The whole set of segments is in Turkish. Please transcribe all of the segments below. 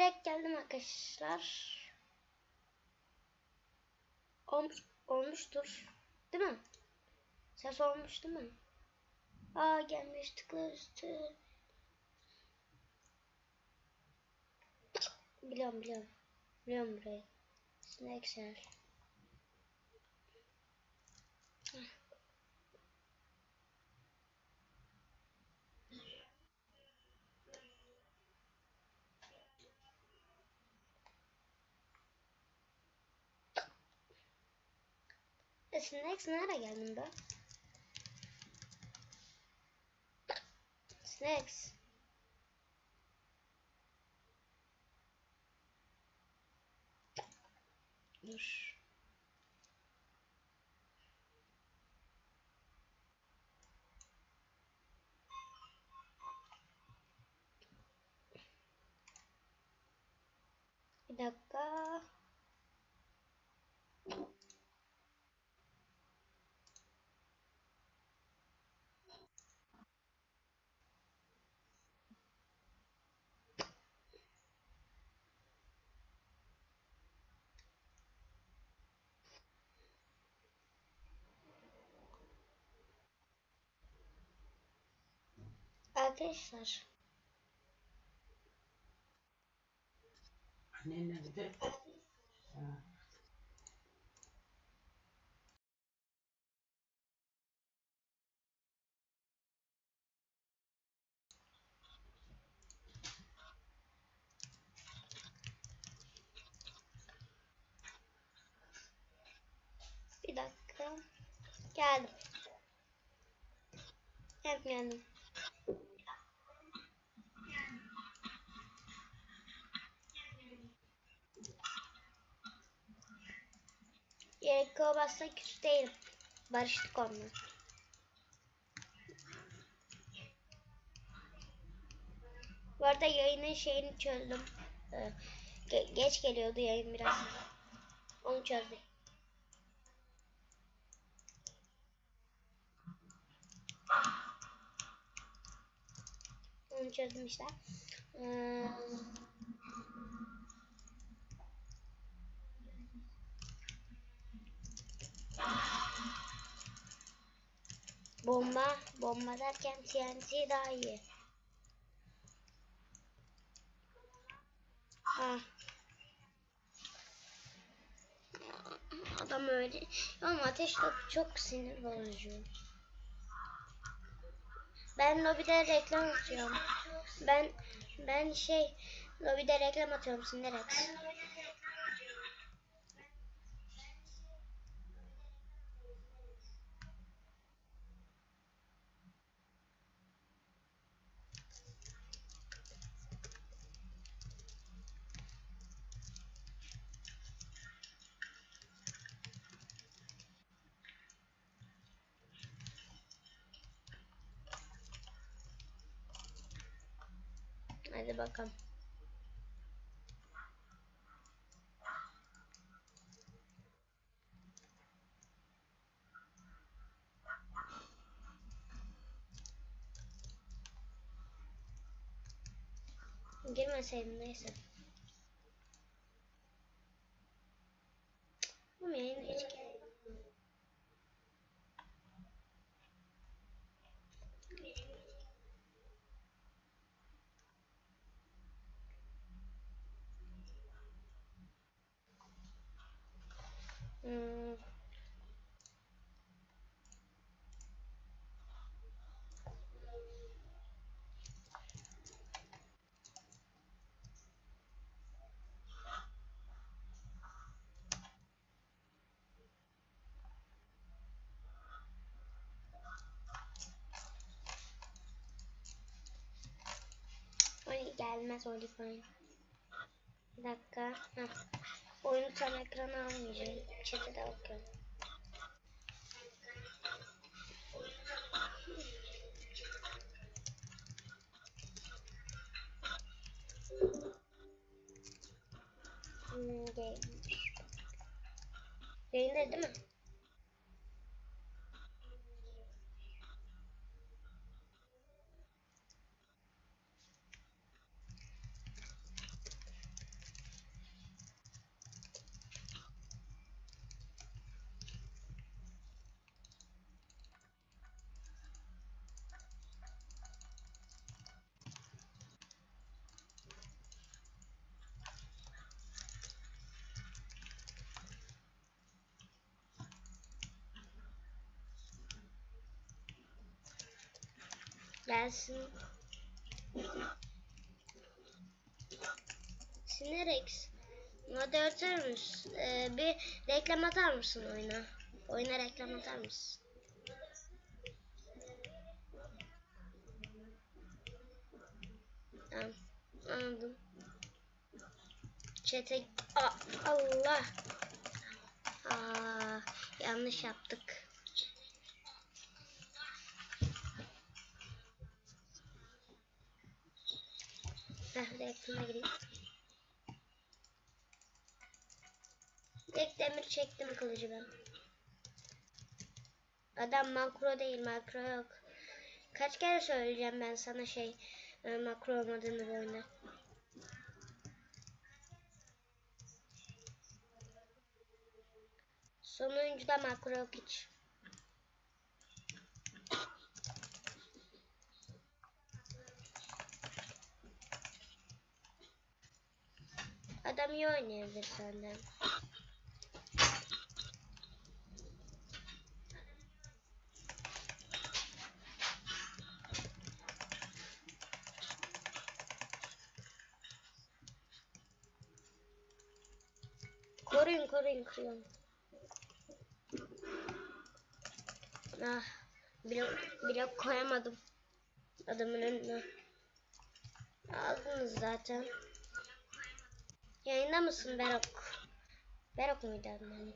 direkt geldim arkadaşlar. Olmuş, olmuştur. Değil mi? Ses olmuş değil mi? Aa gelmiş tıkla üstü. Biliyorum biliyorum. Biliyorum burayı. Snake shell. E, Snacks nereye geldin be? Snacks. Dur. Bir dakika. Arkadaşlar. Annen nerede? Ha. Bir dakika. Geldim. Hep geldim. Bassa küs değilim. Barıştık onunla. Bu arada yayının şeyini çözdüm. Ee, ge- geç geliyordu yayın biraz. Onu çözdüm. Onu çözdüm işte. Ee, bomba, bomba derken TNT daha iyi. Ha. Adam öyle. Ama ateş topu çok sinir bozucu. Ben lobide reklam atıyorum. Ben ben şey lobide reklam atıyorum Cinderex. Hadi bakalım. Girmeseydim neyse. Bu yayın hiç Hmm. Ay gelmez Olifay. Bir dakika. Heh. Oyunu tam ekrana almayacağım. Chat'e de bakıyorum. Hmm, gamer. Yayında değil mi? Gelsin. Sinerex. Moderatör müsün? Ee, bir reklam atar mısın oyuna? Oyuna reklam atar mısın? Anladım. Çete... Allah. Aa, yanlış yaptık. Heh, reklama gireyim. Tek demir çektim kılıcı ben. Adam makro değil makro yok. Kaç kere söyleyeceğim ben sana şey e, makro olmadığını bu oyunda. Son oyuncuda makro yok hiç. Adam iyi oynayabilir senden. Koruyun koruyun koruyun. Ah, blok, blok koyamadım. Adamın önüne. Aldınız zaten. Yayında mısın Berok? Berok muydu adın?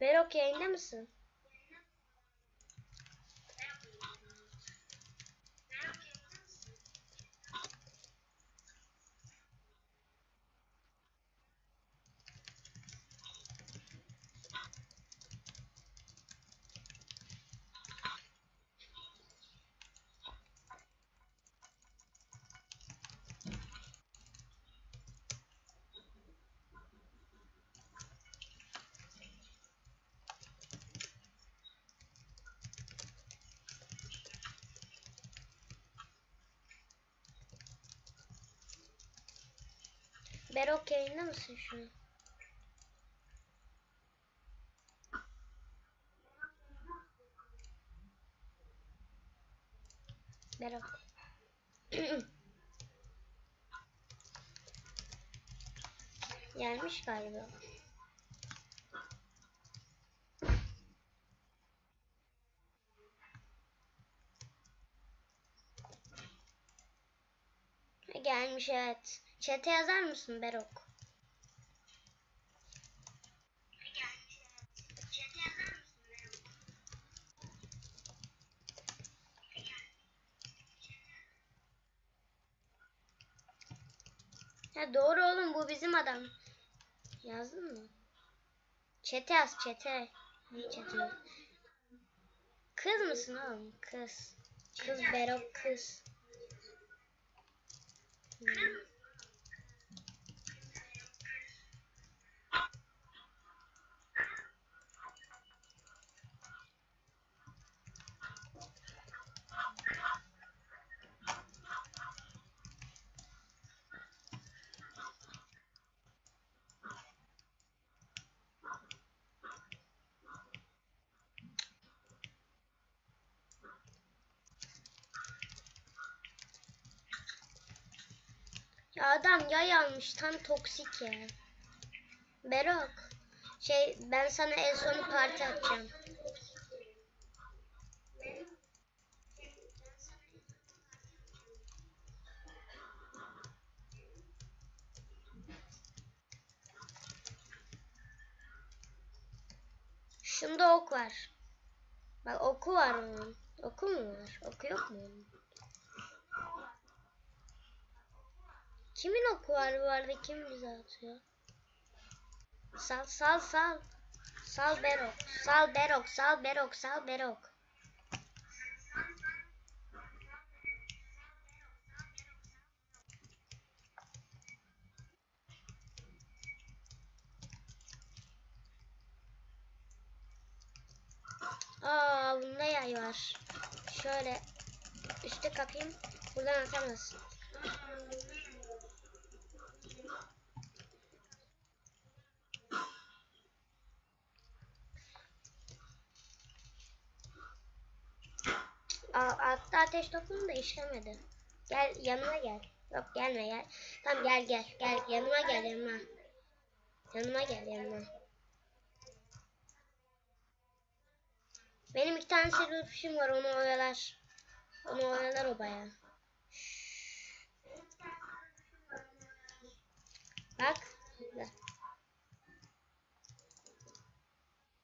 Berok yayında mısın? Berok yayında mısın şu an? Berok. Gelmiş galiba. Evet. Çete yazar mısın Berok? Ya doğru oğlum bu bizim adam. Yazdın mı? Çete yaz çete. Ne çete? Kız mısın oğlum? Kız. Kız Berok kız. Hmm. Ya adam yay almış tam toksik ya. Berok. Şey ben sana en sonu parti atacağım. Şunda ok var. Bak oku var onun. Oku mu var? Oku yok mu onun? Kimin oku var bu arada? Kim bize atıyor? Sal sal sal. Sal Berok. Sal Berok. Sal Berok. Sal Berok. Aa bunda yay var. Şöyle üstü kapayım. Buradan atamazsın. Aa, attı ateş topunu da işlemedi. Gel yanıma gel. Yok gelme gel. Tamam gel gel. Gel yanıma gel yanıma. Yanıma gel yanıma. Benim iki tane silverfish'im var onu oyalar. Onu oyalar o bayağı. Bak.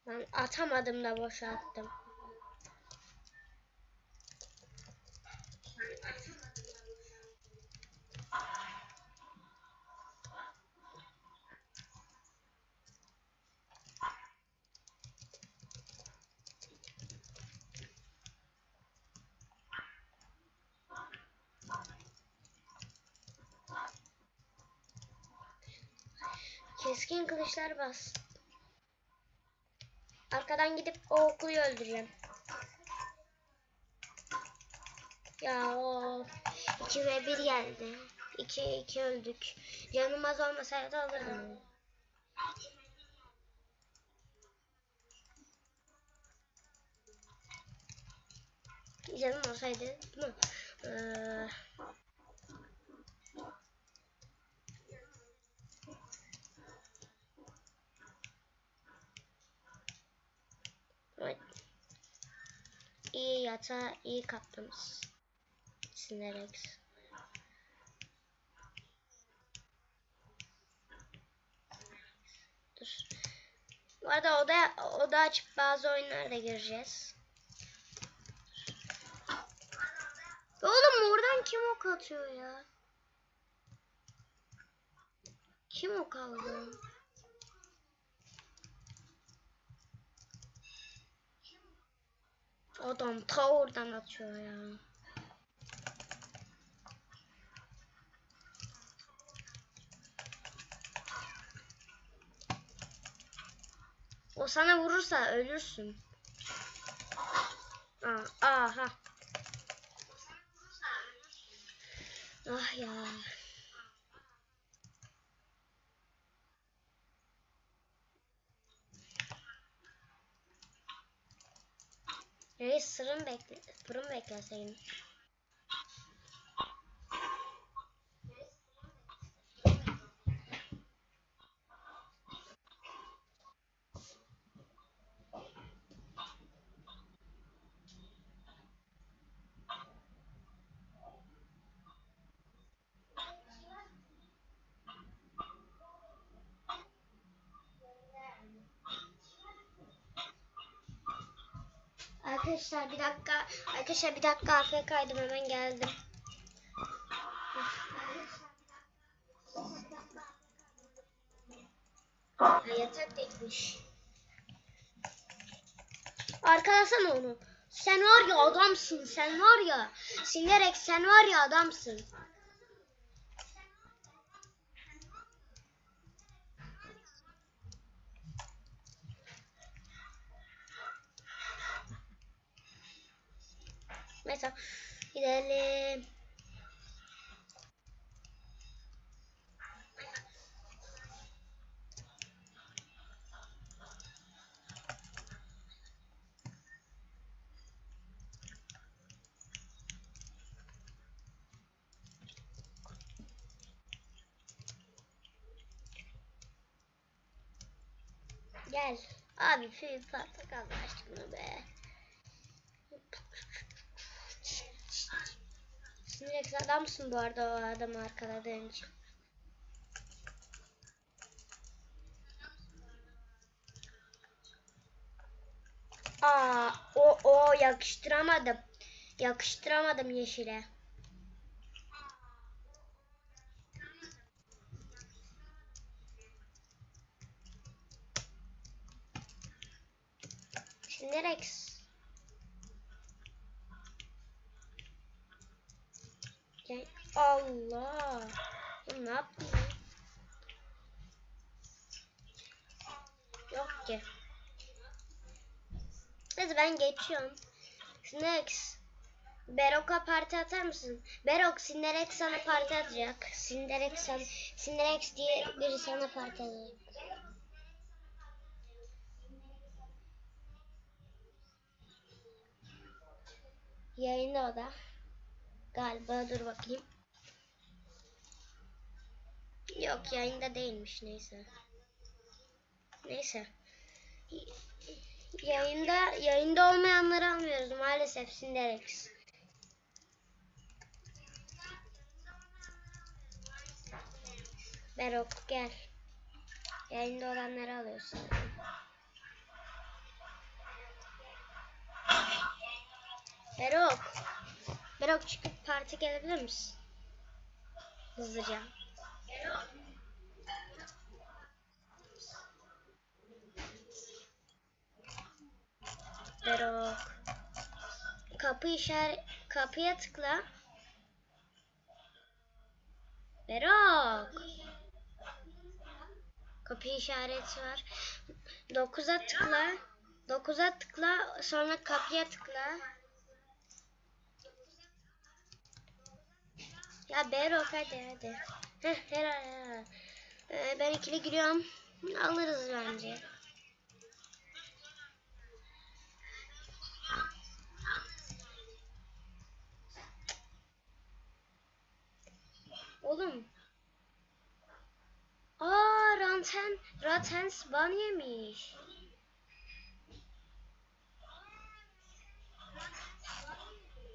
Ben atamadım da boşa bas. Arkadan gidip o okuyu öldüreceğim. Ya o 2 ve 1 geldi. 2 2 öldük. Canım az olmasaydı alırdım. Canım olsaydı mi? Ee, Evet. İyi yatağı iyi kaptınız. Sinerex. Dur. Bu arada oda, oda açıp bazı oyunlara da gireceğiz. Oğlum oradan kim ok atıyor ya? Kim ok aldı? Adam ta oradan atıyor ya. O sana vurursa ölürsün. Aa, aha. Ah ya. Reis sırrın bekle, fırın bekleseydin. Arkadaşlar bir dakika. Arkadaşlar bir dakika AFK'ydım hemen geldim. Ya yatak değilmiş. Arkalasana onu. Sen var ya adamsın. Sen var ya. Sinerek sen var ya adamsın. Mesela gidelim. Gel. Abi şu portakal aşkına be. Sinex adamsın bu arada o adamı arkaladığın için. Aa, o o yakıştıramadım. Yakıştıramadım yeşile. Şimdi. Gel. Allah. Ya ne yaptın? ya? Yok ki. Neyse ben geçiyorum. Next. Berok'a parti atar mısın? Berok, Cinderex sana parti atacak. Cinderex, sen, Cinderex diye biri sana parti atacak. Yayında o da. Galiba dur bakayım. Yok yayında değilmiş neyse. Neyse. Yayında yayında olmayanları almıyoruz maalesef Sinderex. Berok gel. Yayında olanları alıyorsun. Berok. Berok çıkıp parti gelebilir misin? Hızlıca. Berok. Kapı işaret kapıya tıkla. Berok. Kapı işareti var. 9'a tıkla. 9'a tıkla sonra kapıya tıkla. Ya Berok hadi hadi. Heh helal. Ee, ben ikili giriyorum. Alırız bence. Oğlum. Aa Ranten, Ratens ban yemiş.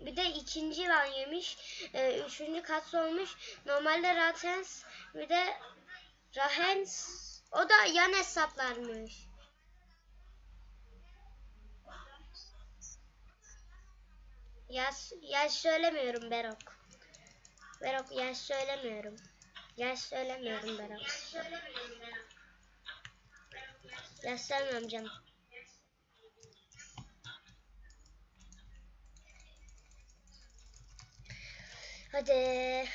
Bir de ikinci ban yemiş. Ee, üçüncü kat olmuş. Normalde Ratens bir de Rahens o da yan hesaplarmış. Yaş, yaş söylemiyorum Berok. Berok yaş söylemiyorum. Yaş söylemiyorum Berok. Yaş söylemiyorum canım. Hadi.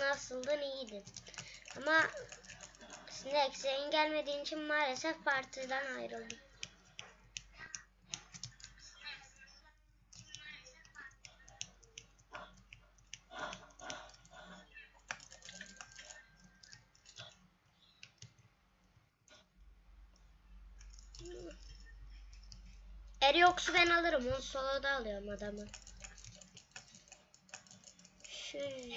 Nasıldın iyiydin. Ama Snake senin gelmediğin için maalesef partiden ayrıldım. Eriox'u ben alırım. Onu soloda alıyorum adamı. Şöyle.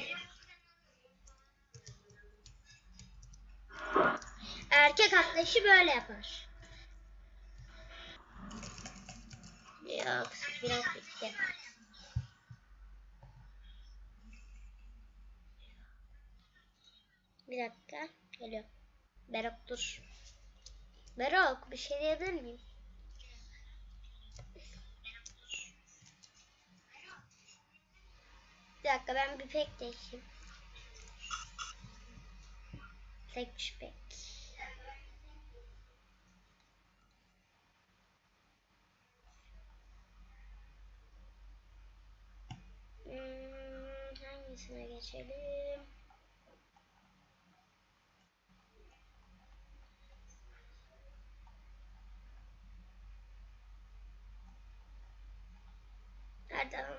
Erkek arkadaşı böyle yapar. Yok, biraz bitti. Bir dakika, geliyor. Berok dur. Berok, bir şey diyebilir miyim? Dakika, ben bir pek değişeyim. Pek pek. Hmm, hangisine geçelim?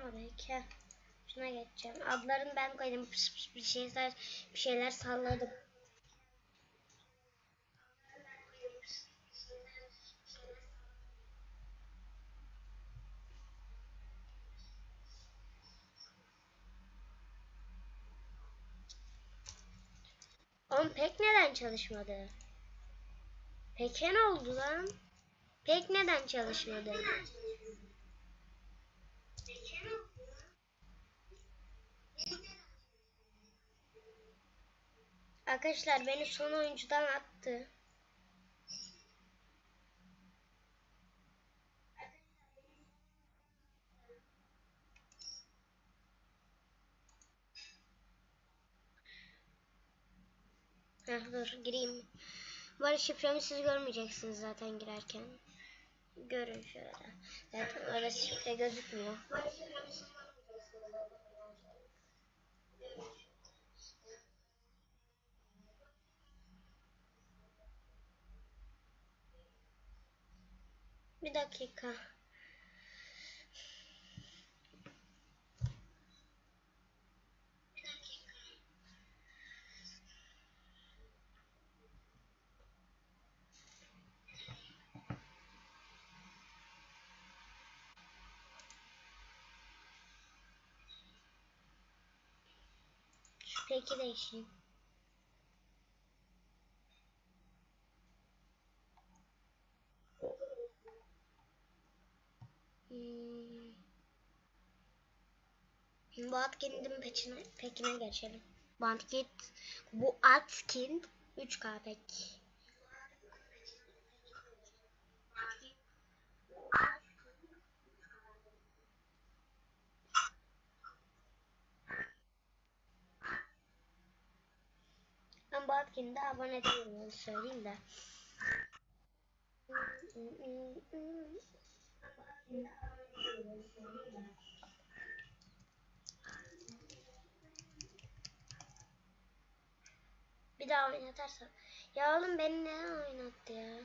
Ama belki. Şuna geçeceğim. Adlarını ben koydum. Pıs pıs bir şeyler bir şeyler salladım. Oğlum pek neden çalışmadı? Peki ne oldu lan? Pek neden çalışmadı? Arkadaşlar beni son oyuncudan attı. Heh, dur gireyim. Arada şifremi siz görmeyeceksiniz zaten girerken. Görün şöyle. Zaten orada şifre gözükmüyor. Me dá aqui, cá. Peki değişeyim. Bu Atkin'in peçine, pekine geçelim. Bu bu Atkin 3K pek. Ben bu Atkin'de abone değilim söyleyeyim de. Bir daha oynatarsa. Ya oğlum beni ne oynattı ya?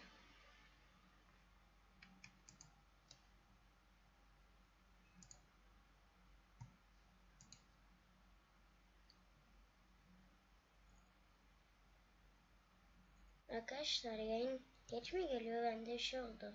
Arkadaşlar yayın geç mi geliyor? Bende şey oldu.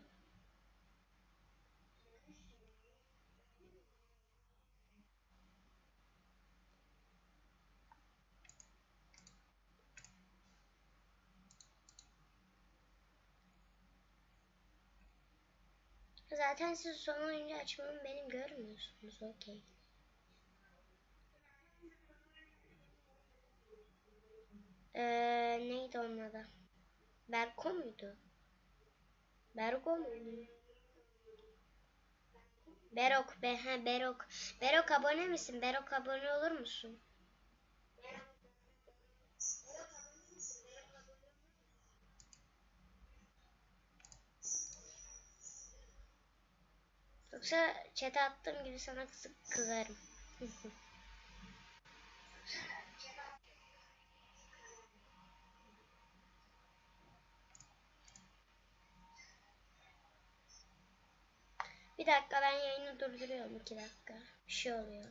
Zaten siz son oyuncu açmamı benim görmüyorsunuz. Okey. Ee, neydi onun adı? Berko muydu? Berko muydu? Berok, be, he, Berok. Berok abone misin? Berok abone olur musun? Yoksa chat'e attığım gibi sana kız kızarım. Bir dakika ben yayını durduruyorum iki dakika. Bir şey oluyor.